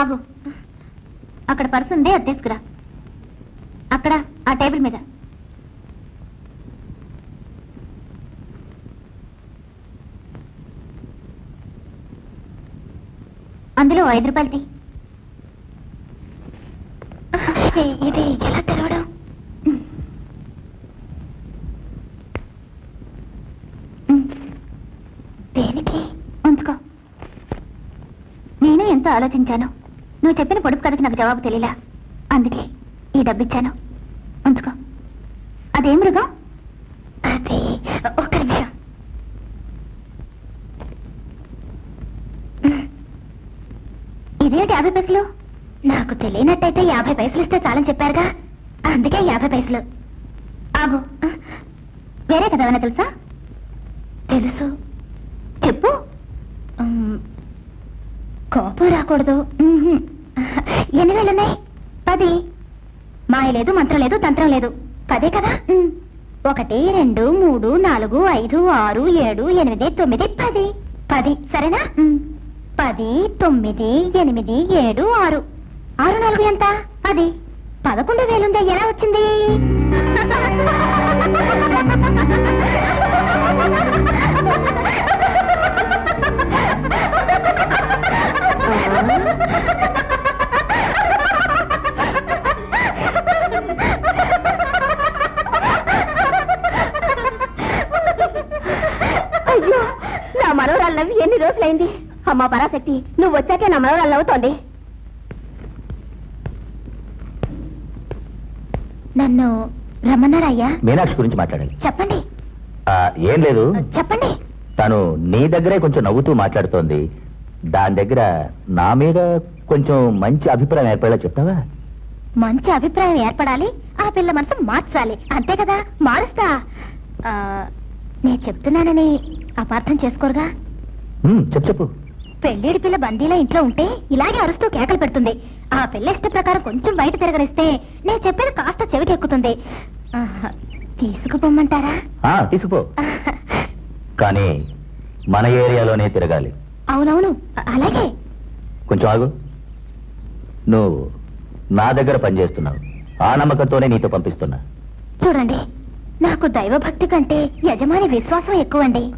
ఆగు అక్కడ పర్సు ఉంది అది తీసుకురా. అక్కడ ఆ టేబుల్ మీద. అందులో ఐదు రూపాయలది ఇది ఎలా తెరవడం? దేనికి? ఉంచుకో. నేను ఎంతో ఆలోచించాను. నువ్వు చెప్పిన పొడుపు కథకి నాకు జవాబు తెలియలా. అందుకే ఈ డబ్బిచ్చాను. ఉంచుకో. అదే మృగం? అదే ఒక్క నిమిషం. ఇదేంటి యాభై పైసలు? నాకు తెలియనట్టయితే యాభై పైసలు ఇస్తే చాలని చెప్పారుగా. అందుకే యాభై పైసలు. ఆగు. వేరే కదా ఏమైనా తెలుసా? తెలుసు. చెప్పు. కోపం రాకూడదు ఎన్ని వేలున్నాయి? పది. మాయ లేదు మంత్రం లేదు తంత్రం లేదు. పదే కదా? ఒకటి రెండు మూడు నాలుగు ఐదు ఆరు ఏడు ఎనిమిది తొమ్మిది పది. పది. సరేనా? పది తొమ్మిది ఎనిమిది ఏడు ఆరు. ఆరు నాలుగు ఎంత? పది. పదకొండు వేలుందే ఎలా వచ్చింది? నా మనవరాళ్ళవి ఎన్ని రోజులైంది? అమ్మా పరాశక్తి నువ్వు వచ్చాకే నా మనవరాళ్ళు అవుతోంది. నన్ను రమ్మన్నారయ్యా? మీనాక్షి గురించి మాట్లాడాలి చెప్పండి. ఏం లేదు. చెప్పండి. తను నీ దగ్గరే కొంచెం నవ్వుతూ మాట్లాడుతోంది. దాని దగ్గర నా మీద కొంచెం మంచి అభిప్రాయం ఏర్పడేలా చెప్తావా? మంచి అభిప్రాయం ఏర్పడాలి ఆ పిల్ల మనసు మార్చాలి. అంతే కదా మారుస్తా. నేను చెప్తున్నానని అపార్థం చేసుకోరుగా? చెప్పు చెప్పు. పెళ్ళిడి పిల్ల బందీలో ఇంట్లో ఉంటే ఇలాగే అరుస్తూ కేకలు పెడుతుంది. ఆ పిల్ల ఇష్ట ప్రకారం కొంచెం బయట తిరగనిస్తే నేను చెప్పేది కాస్త చెవికి ఎక్కుతుంది. తీసుకుపోమ్మంటారా తీసుకుపో. కానీ మన ఏరియాలోనే తిరగాలి. అవునవును అలాగే. కొంచెం ఆగు. నువ్వు నా దగ్గర పనిచేస్తున్నావు ఆ నమ్మకంతోనే నీతో పంపిస్తున్నా. చూడండి నాకు దైవభక్తి కంటే యజమాని విశ్వాసం ఎక్కువండి.